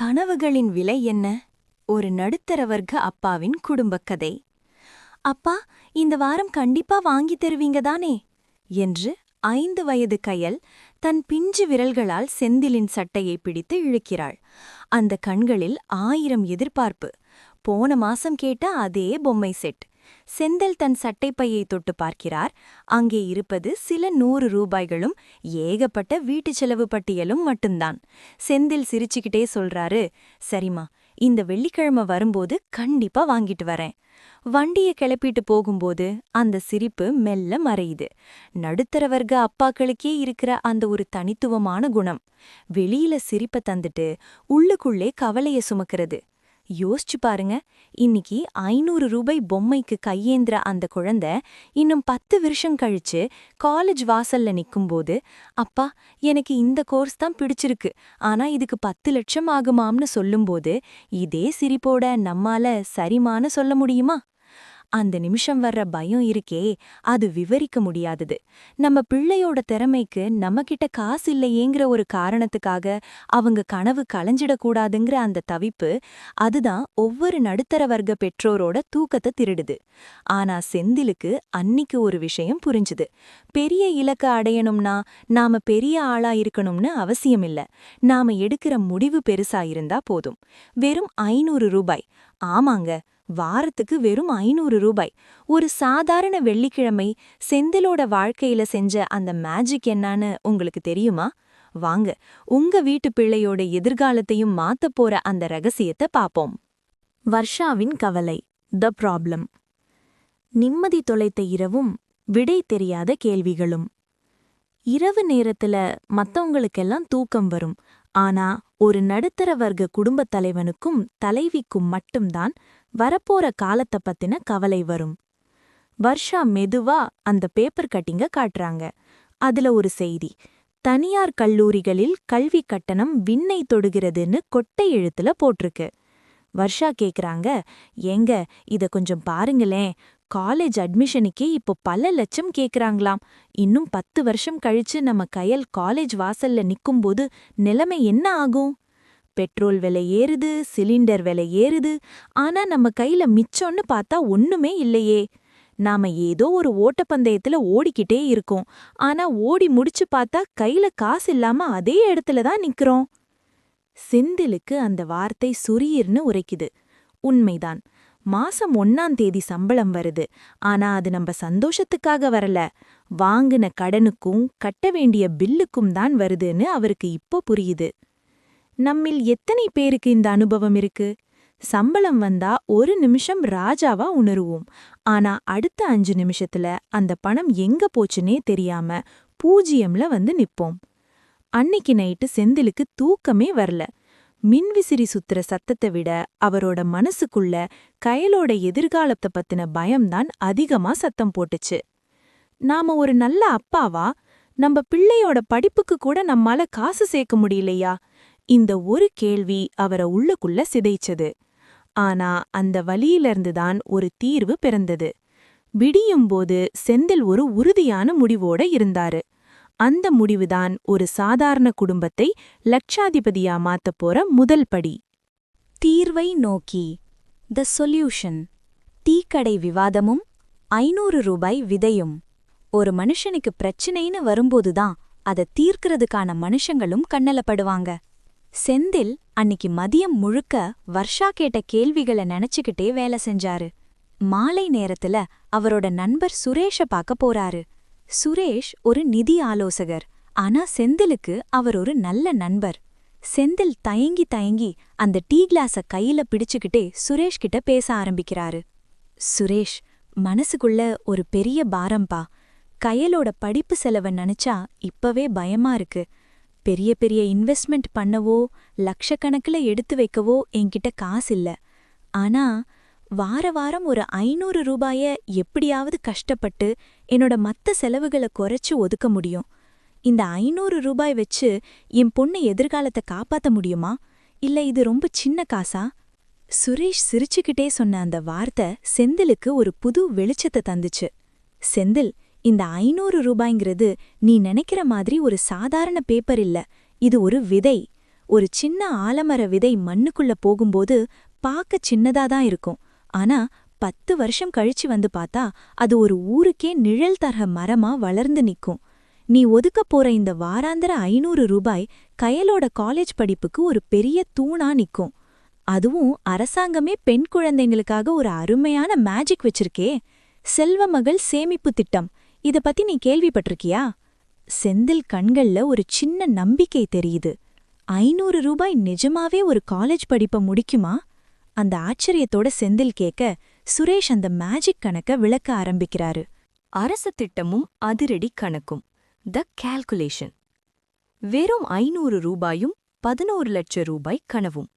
கனவுகளின் விலை என்ன? ஒரு நடுத்தர வர்க்க அப்பாவின் குடும்பக் கதை. அப்பா இந்த வாரம் கண்டிப்பா வாங்கித் தருவீங்க தானே? என்று ஐந்து வயது கயல் தன் பிஞ்சு விரல்களால் செந்திலின் சட்டையை பிடித்து இழுக்கிறாள். அந்த கண்களில் ஆயிரம் எதிர்பார்ப்பு. போன மாசம் கேட்ட அதே பொம்மை செட். செந்தில் தன் சட்டைப்பையை தொட்டு பார்க்கிறார். அங்கே இருப்பது சில நூறு ரூபாய்களும் ஏகப்பட்ட வீட்டு செலவு பட்டியலும் மட்டும்தான். செந்தில் சிரிச்சுக்கிட்டே சொல்றாரு சரிம்மா இந்த வெள்ளிக்கிழமை வரும்போது கண்டிப்பா வாங்கிட்டு வரேன். வண்டிய கிளப்பிட்டு போகும்போது அந்த சிரிப்பு மெல்ல மறையுது. நடுத்தர வர்க்க அப்பாக்களுக்கே இருக்கிற அந்த ஒரு தனித்துவமான குணம். வெளியில சிரிப்ப தந்துட்டு உள்ளுக்குள்ளே கவலையை சுமக்கிறது. யோசிச்சு பாருங்க. இன்னைக்கு ஐநூறு ரூபாய் பொம்மைக்கு கையேந்திர அந்த குழந்தை இன்னும் பத்து வருஷம் கழிச்சு காலேஜ் வாசல்ல நிற்கும்போது அப்பா எனக்கு இந்த கோர்ஸ் தான் பிடிச்சிருக்கு. ஆனா இதுக்கு பத்து லட்சம் ஆகுமாம்னு சொல்லும்போது இதே சிரிப்போட நம்மால சரிமான்னு சொல்ல முடியுமா? அந்த நிமிஷம் வர்ற பயம் இருக்கே அது விவரிக்க முடியாதது. நம்ம பிள்ளையோட திறமைக்கு நம்மகிட்ட காசு இல்லையேங்கிற ஒரு காரணத்துக்காக அவங்க கனவு களைஞ்சிடக்கூடாதுங்கிற அந்த தவிப்பு அதுதான் ஒவ்வொரு நடுத்தர வர்க்க பெற்றோரோட தூக்கத்தை திருடுது. ஆனா செந்திலுக்கு அன்னிக்கு ஒரு விஷயம் புரிஞ்சுது. பெரிய இலக்க அடையணும்னா நாம பெரிய ஆளா இருக்கணும்னு அவசியம் இல்ல நாம எடுக்கிற முடிவு பெருசா இருந்தா போதும். வெறும் ஐநூறு ரூபாய். ஆமாங்க வாரத்துக்கு வெறும் ஐநூறு ரூபாய். ஒரு சாதாரண வெள்ளிக்கிழமை செந்திலோட வாழ்க்கையில செஞ்ச அந்த மேஜிக் என்னன்னு உங்களுக்கு தெரியுமா? வாங்க உங்க வீட்டு பிள்ளையோட எதிர்காலத்தையும் மாத்தப் போற அந்த ரகசியத்தை பாப்போம். வர்ஷாவின் கவலை த ப்ராப்ளம் நிம்மதி தொலைத்த இரவும் விடை தெரியாத கேள்விகளும். இரவு நேரத்துல மத்தவங்களுக்கெல்லாம் தூக்கம் வரும். ஆனா ஒரு நடுத்தர வர்க்க குடும்பத் தலைவனுக்கும் தலைவிக்கும் மட்டும்தான் வரப்போற காலத்த பத்தின கவலை வரும். வர்ஷா மெதுவா அந்த பேப்பர் கட்டிங்க காட்டுறாங்க. அதுல ஒரு செய்தி தனியார் கல்லூரிகளில் கல்வி கட்டணம் விண்ணை தொடுகிறதுன்னு கொட்டை எழுத்துல போட்டிருக்கு. வர்ஷா கேக்குறாங்க ஏங்க இத கொஞ்சம் பாருங்களேன். காலேஜ் அட்மிஷனுக்கே இப்போ பல லட்சம் கேக்குறாங்களாம். இன்னும் பத்து வருஷம் கழிச்சு நம்ம கையல் காலேஜ் வாசல்ல நிக்கும்போது நிலைமை என்ன ஆகும்? பெட்ரோல் விலை ஏறுது சிலிண்டர் விலை ஏறுது. ஆனா நம்ம கையில மிச்சம்னு பார்த்தா ஒண்ணுமே இல்லையே. நாம ஏதோ ஒரு ஓட்டப்பந்தயத்துல ஓடிக்கிட்டே இருக்கோம். ஆனா ஓடி முடிச்சு பார்த்தா கையில காசு இல்லாம அதே இடத்துல தான் நிக்கிறோம். செந்திலுக்கு அந்த வார்த்தை சுரீர்னு உரைக்குது. உண்மைதான். மாசம் ஒன்னாம் தேதி சம்பளம் வருது. ஆனா அது நம்ம சந்தோஷத்துக்காக வரல. வாங்கின கடனுக்கும் கட்ட வேண்டிய பில்லுக்கும் தான் வருதுன்னு அவருக்கு இப்போ புரியுது. நம்மில் எத்தனை பேருக்கு இந்த அனுபவம் இருக்கு? சம்பளம் வந்தா ஒரு நிமிஷம் ராஜாவா உணருவோம். ஆனா அடுத்த அஞ்சு நிமிஷத்துல அந்த பணம் எங்க போச்சுனே தெரியாம பூஜ்யம்ல வந்து நிப்போம். அன்னிக்கு நைட்டு செந்திலுக்கு தூக்கமே வரல. மின்விசிறி சுத்துற சத்தத்தை விட அவரோட மனசுக்குள்ள கயலோட எதிர்காலத்தை பத்தின பயம்தான் அதிகமா சத்தம் போட்டுச்சு. நாம ஒரு நல்ல அப்பாவா? நம்ம பிள்ளையோட படிப்புக்கு கூட நம்மால காசு சேர்க்க முடியலையா? இந்த ஒரு கேள்வி அவரை உள்ளுக்குள்ள சிதைச்சது. ஆனா அந்த வழியிலிருந்துதான் ஒரு தீர்வு பிறந்தது. விடியும்போது செந்தில் ஒரு உறுதியான முடிவோட இருந்தாரு. அந்த முடிவுதான் ஒரு சாதாரண குடும்பத்தை லட்சாதிபதியா மாத்தப் போற முதல் படி. தீர்வை நோக்கி. த சொல்யூஷன் டீக்கடை விவாதமும் ஐநூறு ரூபாய் விதையும். ஒரு மனுஷனுக்கு பிரச்சனைன்னு வரும்போதுதான் அதை தீர்க்கறதுக்கான மனுஷங்களும் கண்ணலப்படுவாங்க. செந்தில் அன்னிக்கு மதியம் முழுக்க வர்ஷா கேட்ட கேள்விகளை நினைச்சுக்கிட்டே வேலை செஞ்சாரு. மாலை நேரத்துல அவரோட நண்பர் சுரேஷ பார்க்க போறாரு. சுரேஷ் ஒரு நிதி ஆலோசகர் ஆனா செந்திலுக்கு அவர் ஒரு நல்ல நண்பர். செந்தில் தயங்கி தயங்கி அந்த டீ கிளாஸ கையில பிடிச்சுக்கிட்டே சுரேஷ் கிட்ட பேச ஆரம்பிக்கிறாரு. சுரேஷ் மனசுக்குள்ள ஒரு பெரிய பாரம்பா. கயலோட படிப்பு செலவை நினைச்சா இப்பவே பயமா இருக்கு. பெரிய பெரிய இன்வெஸ்ட்மெண்ட் பண்ணவோ லட்சக்கணக்கில் எடுத்து வைக்கவோ என்கிட்ட காசு இல்ல ஆனா வார வாரம் ஒரு ஐநூறு ரூபாய எப்படியாவது கஷ்டப்பட்டு என்னோட மத்த செலவுகளை குறைச்சு ஒதுக்க முடியும். இந்த ஐநூறு ரூபாய் வச்சு என் பொண்ணு எதிர்காலத்தை காப்பாத்த முடியுமா? இல்ல இது ரொம்ப சின்ன காசா? சுரேஷ் சிரிச்சுக்கிட்டே சொன்ன அந்த வார்த்தை செந்திலுக்கு ஒரு புது வெளிச்சத்தை தந்துச்சு. செந்தில் இந்த ஐநூறு ரூபாய்ங்கிறது நீ நினைக்கிற மாதிரி ஒரு சாதாரண பேப்பர் இல்ல. இது ஒரு விதை. ஒரு சின்ன ஆலமர விதை மண்ணுக்குள்ள போகும்போது பார்க்க சின்னதா தான் இருக்கும். ஆனா பத்து வருஷம் கழிச்சு வந்து பார்த்தா அது ஒரு ஊருக்கே நிழல் தர மரமா வளர்ந்து நிக்கும். நீ ஒதுக்கப் போற இந்த வாராந்திர ஐநூறு ரூபாய் கயலோட காலேஜ் படிப்புக்கு ஒரு பெரிய தூணா நிக்கும். அதுவும் அரசாங்கமே பெண் குழந்தைங்களுக்காக ஒரு அருமையான மேஜிக் வச்சிருக்கே. செல்வமகள் சேமிப்பு திட்டம். இத பத்தி நீ கேள்விப்பட்டிருக்கியா? செந்தில் கண்கள்ல ஒரு சின்ன நம்பிக்கை தெரியுது. ஐநூறு ரூபாய் நிஜமாவே ஒரு காலேஜ் படிப்ப முடிக்குமா? அந்த ஆச்சரியத்தோட செந்தில் கேட்க சுரேஷ் அந்த மேஜிக் கணக்க விளக்க ஆரம்பிக்கிறாரு. அரச திட்டமும் அதிரடி கணக்கும். The calculation. வெறும் ஐநூறு ரூபாயும் பதினோரு லட்சம் ரூபாய் கனவும்.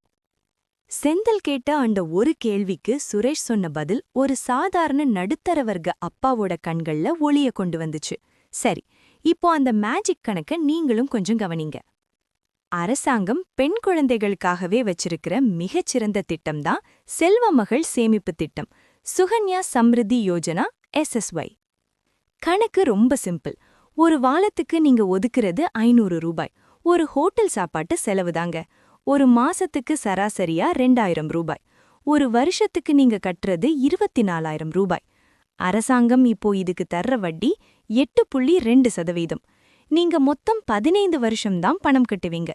செந்தல் கேட்ட அந்த ஒரு கேள்விக்கு சுரேஷ் சொன்ன பதில் ஒரு சாதாரண நடுத்தர வர்க்க அப்பாவோட கண்கள்ல ஒளிய கொண்டு வந்துச்சு. சரி இப்போ அந்த மேஜிக் கணக்க நீங்களும் கொஞ்சம் கவனிங்க. அரசாங்கம் பெண் குழந்தைகளுக்காகவே வச்சிருக்கிற மிகச்சிறந்த திட்டம்தான் செல்வ மகள் சேமிப்பு திட்டம். சுகன்யா சம்ருதி யோஜனா எஸ்எஸ்ஒய் கணக்கு ரொம்ப சிம்பிள். ஒரு வாரத்துக்கு நீங்க ஒதுக்குறது ஐநூறு ரூபாய். ஒரு ஹோட்டல் சாப்பாட்டு செலவுதாங்க. ஒரு மாசத்துக்கு சராசரியா ரெண்டாயிரம் ரூபாய். ஒரு வருஷத்துக்கு நீங்க கட்டுறது இருபத்தி நாலாயிரம் ரூபாய். அரசாங்கம் இப்போ இதுக்கு தர்ற வட்டி எட்டு புள்ளி ரெண்டு சதவீதம். நீங்க மொத்தம் பதினைந்து வருஷம்தான் பணம் கட்டுவீங்க.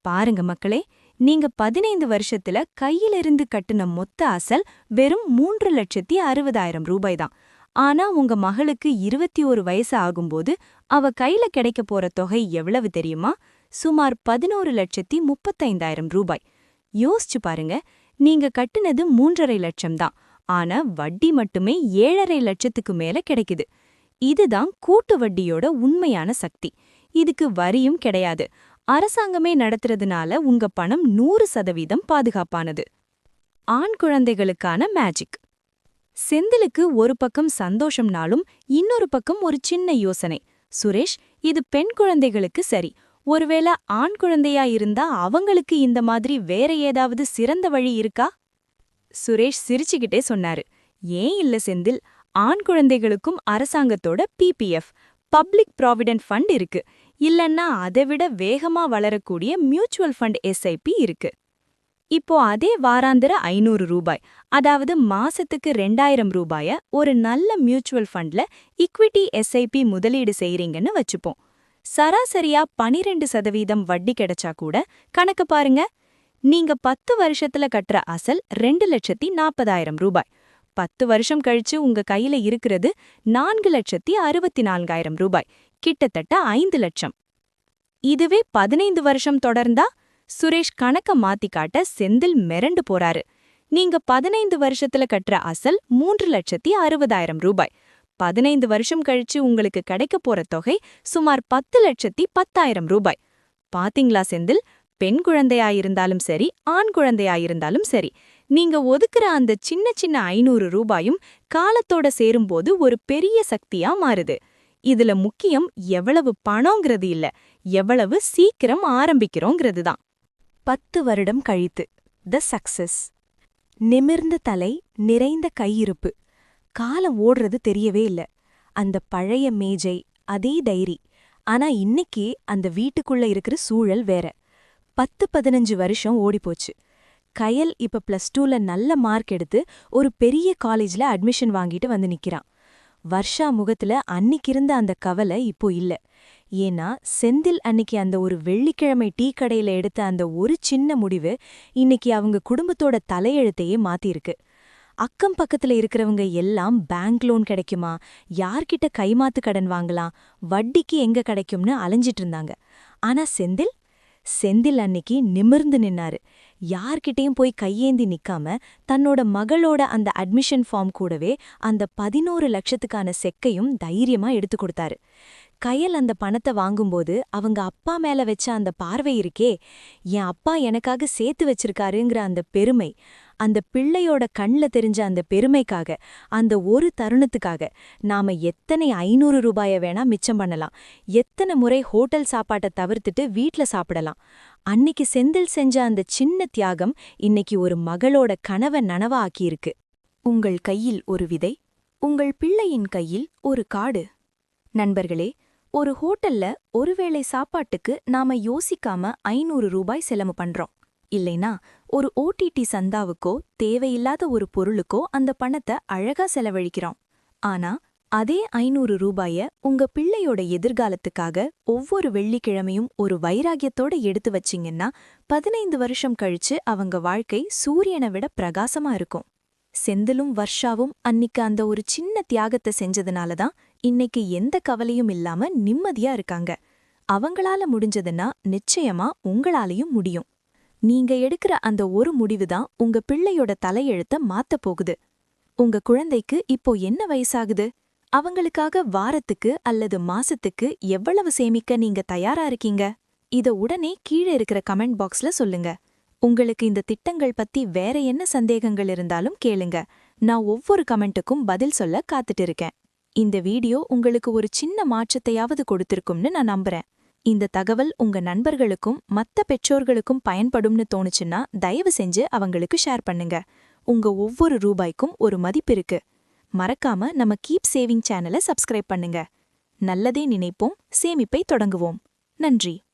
பாருங்க மக்களே நீங்க பதினைந்து வருஷத்துல கையிலிருந்து கட்டுன மொத்த அசல் வெறும் மூன்று லட்சத்தி அறுபதாயிரம் ரூபாய் தான். ஆனா உங்க மகளுக்கு இருபத்தி ஒரு வயசு ஆகும்போது அவ கையில கிடைக்க போற தொகை எவ்வளவு தெரியுமா? சுமார் பதினோரு லட்சத்தி முப்பத்தைந்தாயிரம் ரூபாய். யோசிச்சு பாருங்க நீங்க கட்டுனது மூன்றரை லட்சம் தான். ஆனா வட்டி மட்டுமே ஏழரை லட்சத்துக்கு மேல கிடைக்குது. இதுதான் கூட்டு வட்டியோட உண்மையான சக்தி. இதுக்கு வரியும் கிடையாது. அரசாங்கமே நடத்துறதுனால உங்க பணம் நூறு சதவீதம் பாதுகாப்பானது. ஆண் குழந்தைகளுக்கான மேஜிக் செந்திலுக்கு ஒரு பக்கம் சந்தோஷம்னாலும் இன்னொரு பக்கம் ஒரு சின்ன யோசனை. சுரேஷ் இது பெண் குழந்தைகளுக்கு சரி. ஒருவேளை ஆண் குழந்தையா இருந்தா அவங்களுக்கு இந்த மாதிரி வேற ஏதாவது சிறந்த வழி இருக்கா? சுரேஷ் சிரிச்சுக்கிட்டே சொன்னாரு. ஏன் இல்ல செந்தில் ஆண் குழந்தைகளுக்கும் அரசாங்கத்தோட பிபிஎஃப் பப்ளிக் ப்ராவிடென்ட் ஃபண்ட் இருக்கு. இல்லன்னா அதை விட வேகமா வளரக்கூடிய மியூச்சுவல் ஃபண்ட் எஸ்ஐபி இருக்கு. இப்போ அதே வாராந்திர ஐநூறு ரூபாய் அதாவது மாசத்துக்கு ரெண்டாயிரம் ரூபாய ஒரு நல்ல மியூச்சுவல் ஃபண்ட்ல இக்விட்டி எஸ்ஐபி முதலீடு செய்யறீங்கன்னு வச்சுப்போம். சராசரியா பனிரெண்டு சதவீதம் வட்டி கிடைச்சா கூட கணக்கு பாருங்க. நீங்க பத்து வருஷத்துல கட்டுற அசல் ரெண்டு லட்சத்தி நாற்பதாயிரம் ரூபாய். பத்து வருஷம் கழிச்சு உங்க கையில இருக்கிறது நான்கு லட்சத்தி அறுபத்தி நான்காயிரம் ரூபாய். கிட்டத்தட்ட ஐந்து லட்சம். இதுவே பதினைந்து வருஷம் தொடர்ந்தா? சுரேஷ் கணக்க மாத்தி காட்ட செந்தில் மிரண்டு போறாரு. நீங்க பதினைந்து வருஷத்துல கட்டுற அசல் மூன்று லட்சத்தி அறுபதாயிரம் ரூபாய். பதினைந்து வருஷம் கழிச்சு உங்களுக்கு கிடைக்க போற தொகை சுமார் பத்து லட்சத்தி பத்தாயிரம் ரூபாய். பாத்தீங்களா செந்தில்? பெண் குழந்தையாயிருந்தாலும் சரி ஆண் குழந்தையாயிருந்தாலும் சரி நீங்க ஒதுக்குற அந்த சின்ன சின்ன ஐநூறு ரூபாயும் காலத்தோட சேரும்போது ஒரு பெரிய சக்தியா மாறுது. இதுல முக்கியம் எவ்வளவு பணங்கிறது இல்ல எவ்வளவு சீக்கிரம் ஆரம்பிக்கிறோங்கிறது தான். பத்து வருடம் கழித்து த சக்சஸ் நிமிர்ந்த தலை நிறைந்த கையிருப்பு. காலம் ஓடுறது தெரியவே இல்ல. அந்த பழைய மேஜை அதே டைரி. ஆனா இன்னைக்கு அந்த வீட்டுக்குள்ள இருக்கிற சூழல் வேற. பத்து பதினஞ்சு வருஷம் ஓடிப்போச்சு. கயல் இப்ப பிளஸ் டூல நல்ல மார்க் எடுத்து ஒரு பெரிய காலேஜ்ல அட்மிஷன் வாங்கிட்டு வந்து நிக்கிறான். வர்ஷா முகத்துல அன்னிக்கிருந்த அந்த கவலை இப்போ இல்ல. ஏன்னா செந்தில் அன்னிக்கு அந்த ஒரு வெள்ளிக்கிழமை டீ கடையில எடுத்த அந்த ஒரு சின்ன முடிவு இன்னைக்கு அவங்க குடும்பத்தோட தலையெழுத்தையே மாத்திருக்கு அக்கம் பக்கத்துல இருக்கிறவங்க எல்லாம் பேங்க் லோன் கிடைக்குமா? யார்கிட்ட கைமாத்து கடன் வாங்கலாம்? வட்டிக்கு எங்க கிடைக்கும்னு அலைஞ்சிட்டு இருந்தாங்க. ஆனா செந்தில் செந்தில் அன்னிக்கு நிமிர்ந்து நின்னாரு. யார்கிட்டயும் போய் கையேந்தி நிக்காம தன்னோட மகளோட அந்த அட்மிஷன் ஃபார்ம் கூடவே அந்த பதினோரு லட்சத்துக்கான செக்கையும் தைரியமா எடுத்து கொடுத்தாரு. கயல் அந்த பணத்தை வாங்கும்போது அவங்க அப்பா மேல வச்ச அந்த பார்வை இருக்கே என் அப்பா எனக்காக சேர்த்து வச்சிருக்காருங்கிற அந்த பெருமை அந்த பிள்ளையோட கண்ல தெரிஞ்ச அந்த பெருமைக்காக அந்த ஒரு தருணத்துக்காக நாம எத்தனை ஐநூறு ரூபாய வேணா மிச்சம் பண்ணலாம் எத்தனை முறை ஹோட்டல் சாப்பாட்டை தவிர்த்துட்டு வீட்ல சாப்பிடலாம். அன்னிக்கு செந்தில் செஞ்ச அந்த சின்ன தியாகம் இன்னைக்கு ஒரு மகளோட கனவை நனவா ஆக்கியிருக்கு. உங்கள் கையில் ஒரு விதை உங்கள் பிள்ளையின் கையில் ஒரு காடு. நண்பர்களே ஒரு ஹோட்டல்ல ஒருவேளை சாப்பாட்டுக்கு நாம யோசிக்காம ஐநூறு ரூபாய் செலவு பண்றோம். இல்லைனா ஒரு ஓடிடி சந்தாவுக்கோ தேவையில்லாத ஒரு பொருளுக்கோ அந்த பணத்தை அழகா செலவழிக்கிறோம். ஆனா அதே ஐநூறு ரூபாய உங்க பிள்ளையோட எதிர்காலத்துக்காக ஒவ்வொரு வெள்ளிக்கிழமையும் ஒரு வைராகியத்தோட எடுத்து வச்சீங்கன்னா பதினைந்து வருஷம் கழிச்சு அவங்க வாழ்க்கை சூரியனை விட பிரகாசமா இருக்கும். செந்திலும் வர்ஷாவும் அன்னிக்கு அந்த ஒரு சின்ன தியாகத்தை செஞ்சதுனால தான் இன்னைக்கு எந்த கவலையும் இல்லாம நிம்மதியா இருக்காங்க. அவங்களால முடிஞ்சதுன்னா நிச்சயமா உங்களாலையும் முடியும். நீங்க எடுக்கிற அந்த ஒரு முடிவுதான் உங்க பிள்ளையோட தலையெழுத்த மாத்தப் போகுது. உங்க குழந்தைக்கு இப்போ என்ன வயசாகுது? அவங்களுக்காக வாரத்துக்கு அல்லது மாசத்துக்கு எவ்வளவு சேமிக்க நீங்க தயாரா இருக்கீங்க? இத உடனே கீழே இருக்கிற கமெண்ட் பாக்ஸ்ல சொல்லுங்க. உங்களுக்கு இந்த திட்டங்கள் பத்தி வேற என்ன சந்தேகங்கள் இருந்தாலும் கேளுங்க. நான் ஒவ்வொரு கமெண்ட்டுக்கும் பதில் சொல்ல காத்துட்டு இருக்கேன். இந்த வீடியோ உங்களுக்கு ஒரு சின்ன மாற்றத்தையாவது கொடுத்திருக்கும்னு நான் நம்புறேன். இந்த தகவல் உங்க நண்பர்களுக்கும் மத்த பெற்றோர்களுக்கும் பயன்படும்னு தோணுச்சுன்னா தயவு செஞ்சு அவங்களுக்கு ஷேர் பண்ணுங்க. உங்க ஒவ்வொரு ரூபாய்க்கும் ஒரு மதிப்பு இருக்கு. மறக்காம நம்ம கீப் சேவிங் சேனலை சப்ஸ்கிரைப் பண்ணுங்க. நல்லதே நினைப்போம் சேமிப்பை தொடங்குவோம். நன்றி.